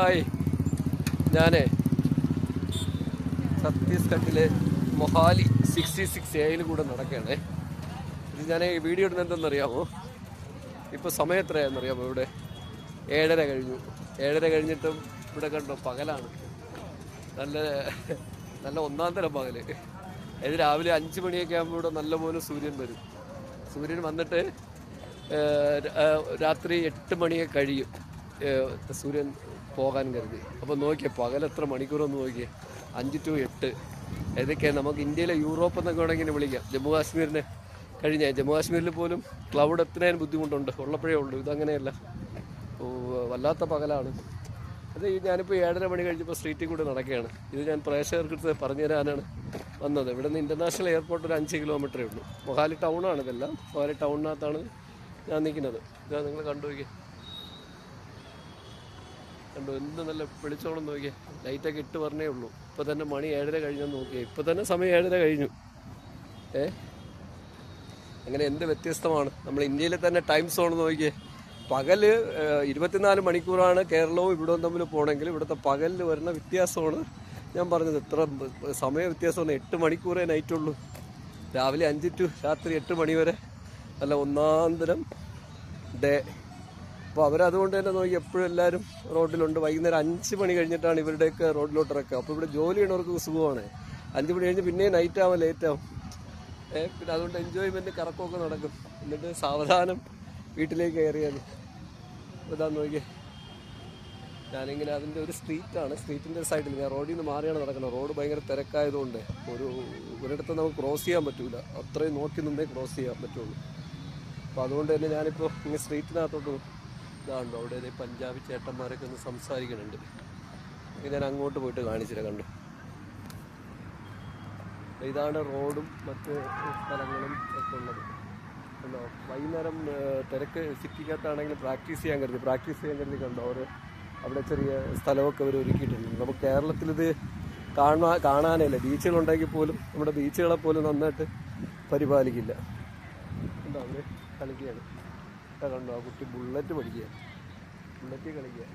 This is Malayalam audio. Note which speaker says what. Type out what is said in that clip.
Speaker 1: ഹായ്. ഞാനേ ഛത്തീസ്ഗഡിലെ മൊഹാലി സിക്സ്റ്റി സിക്സ് എയിൽ കൂടെ നടക്കുകയാണേ. ഇത് ഞാൻ വീഡിയോ ഇടുന്നത് എന്തെന്നറിയാമോ? ഇപ്പോൾ സമയം എത്രയാണെന്നറിയാമോ ഇവിടെ? ഏഴര കഴിഞ്ഞു. ഏഴര കഴിഞ്ഞിട്ടും ഇവിടെ കണ്ടോ പകലാണ്. നല്ല നല്ല ഒന്നാം തരം പകൽ ഇത് രാവിലെ അഞ്ച് മണിയൊക്കെ ആകുമ്പോൾ ഇവിടെ നല്ലപോലെ സൂര്യൻ വരും. സൂര്യൻ വന്നിട്ട് രാത്രി എട്ട് മണിയൊക്കെ കഴിയും. സൂര്യൻ പോകാൻ കരുതി. അപ്പോൾ നോക്കിയേ പകലെത്ര മണിക്കൂറൊന്ന് നോക്കിയേ. അഞ്ച് ടു എട്ട്. ഏതൊക്കെയാണ് നമുക്ക് ഇന്ത്യയിലെ യൂറോപ്പ് എന്നൊക്കെ വേണമെങ്കിൽ വിളിക്കാം. ജമ്മു കാശ്മീരിനെ കഴിഞ്ഞ ജമ്മു കാശ്മീരിൽ പോലും ക്ലൗഡ് എത്തുന്നതിന് ബുദ്ധിമുട്ടുണ്ട്. ഉള്ളപ്പോഴേ ഉള്ളൂ. ഇതങ്ങനെയല്ല. വല്ലാത്ത പകലാണ്. അത് ഞാനിപ്പോൾ ഏഴര മണി കഴിഞ്ഞപ്പോൾ സ്ട്രീറ്റിൽ കൂടെ നടക്കുകയാണ്. ഇത് ഞാൻ പ്രേക്ഷകർക്ക് പറഞ്ഞു തരാനാണ് വന്നത്. ഇവിടെ നിന്ന് ഇന്റർനാഷണൽ എയർപോർട്ട് ഒരു അഞ്ച് കിലോമീറ്ററേ ഉള്ളൂ. മൊഹാലി ടൗണാണ് ഇതെല്ലാം. മൊഹാലി ടൗണിനകത്താണ് ഞാൻ നിൽക്കുന്നത്. ഇതാ നിങ്ങൾ കണ്ടു നോക്കിയേ. കണ്ടു എന്ത് നല്ല വെളിച്ചോളം നോക്കിയേ. ലൈറ്റൊക്കെ ഇട്ട് പറഞ്ഞേ ഉള്ളൂ. ഇപ്പോൾ തന്നെ മണി ഏഴര കഴിഞ്ഞെന്ന് നോക്കിയേ. ഇപ്പോൾ തന്നെ സമയം ഏഴര കഴിഞ്ഞു. ഏ? അങ്ങനെ എന്ത് വ്യത്യസ്തമാണ്. നമ്മൾ ഇന്ത്യയിലെ തന്നെ ടൈം സോൺ നോക്കിയേ. ഏഹ്, ഇരുപത്തിനാല് മണിക്കൂറാണ് കേരളവും ഇവിടവും തമ്മിൽ പോകണമെങ്കിൽ ഇവിടുത്തെ പകലിൽ വരുന്ന വ്യത്യാസമാണ് ഞാൻ പറഞ്ഞത്. ഇത്ര സമയ വ്യത്യാസമാണ് എട്ട് മണിക്കൂറേ നൈറ്റ് ഉള്ളൂ. രാവിലെ അഞ്ച് ടു രാത്രി എട്ട് മണി വരെ. നല്ല ഒന്നാന്തരം ഡേ അപ്പോൾ അവരതുകൊണ്ട് തന്നെ നോക്കി എപ്പോഴും എല്ലാവരും റോഡിലുണ്ട്. വൈകുന്നേരം അഞ്ച് മണി കഴിഞ്ഞിട്ടാണ് ഇവരുടെയൊക്കെ റോഡിലോട്ട് ഇറക്കുക. അപ്പോൾ ഇവിടെ ജോലി ചെയ്യണവർക്ക് സുഖമാണ്. അഞ്ച് മണി കഴിഞ്ഞ് പിന്നെയും നൈറ്റ് ആവും ലേറ്റ് ആവും. പിന്നെ അതുകൊണ്ട് എൻജോയ്മെന്റ് കറക്കമൊക്കെ നടക്കും. എന്നിട്ട് സാവധാനം വീട്ടിലേക്ക് കയറിയാൽ ഇതാ നോക്കിയേ. ഞാനിങ്ങനെ അതിന്റെ ഒരു സ്ട്രീറ്റാണ് സ്ട്രീറ്റിന്റെ സൈഡിൽ ഞാൻ റോഡിൽ നിന്ന് മാറിയാണ് നടക്കുന്നത്. റോഡ് ഭയങ്കര തിരക്കായതുകൊണ്ട് ഒരു ഒരിടത്ത് നമുക്ക് ക്രോസ് ചെയ്യാൻ പറ്റൂല. അത്രയും നോക്കി നിന്നേ ക്രോസ് ചെയ്യാൻ പറ്റുള്ളൂ. അപ്പോൾ അതുകൊണ്ട് തന്നെ ഞാനിപ്പോൾ ഇങ്ങനെ സ്ട്രീറ്റിനകത്തോട്ട് ഇതാണ്ടോ അവിടെ പഞ്ചാബി ചേട്ടന്മാരൊക്കെ ഒന്ന് സംസാരിക്കുന്നുണ്ട്. ഞാൻ അങ്ങോട്ട് പോയിട്ട് കാണിച്ചില്ല കണ്ടു? ഇതാണ് റോഡും മറ്റ് സ്ഥലങ്ങളും ഒക്കെ ഉള്ളത്. കണ്ടോ? വൈകുന്നേരം തിരക്ക് സിറ്റിക്കകത്താണെങ്കിൽ പ്രാക്ടീസ് ചെയ്യാൻ കരുതി. പ്രാക്ടീസ് ചെയ്യാൻ കരുതി കണ്ടോ? അവർ അവിടെ ചെറിയ സ്ഥലമൊക്കെ അവർ ഒരുക്കിയിട്ടുണ്ട്. നമുക്ക് കേരളത്തിലിത് കാണാൻ കാണാനല്ല ബീച്ചുകളുണ്ടെങ്കിൽ പോലും നമ്മുടെ ബീച്ചുകളെ പോലും നന്നായിട്ട് പരിപാലിക്കില്ല. എന്താ അവർ കളിക്കുകയാണ്. കണ്ടോ? ആ കുട്ടി ബുള്ളറ്റ് പഠിക്കുക. ബുള്ളറ്റ് കളിക്കുക.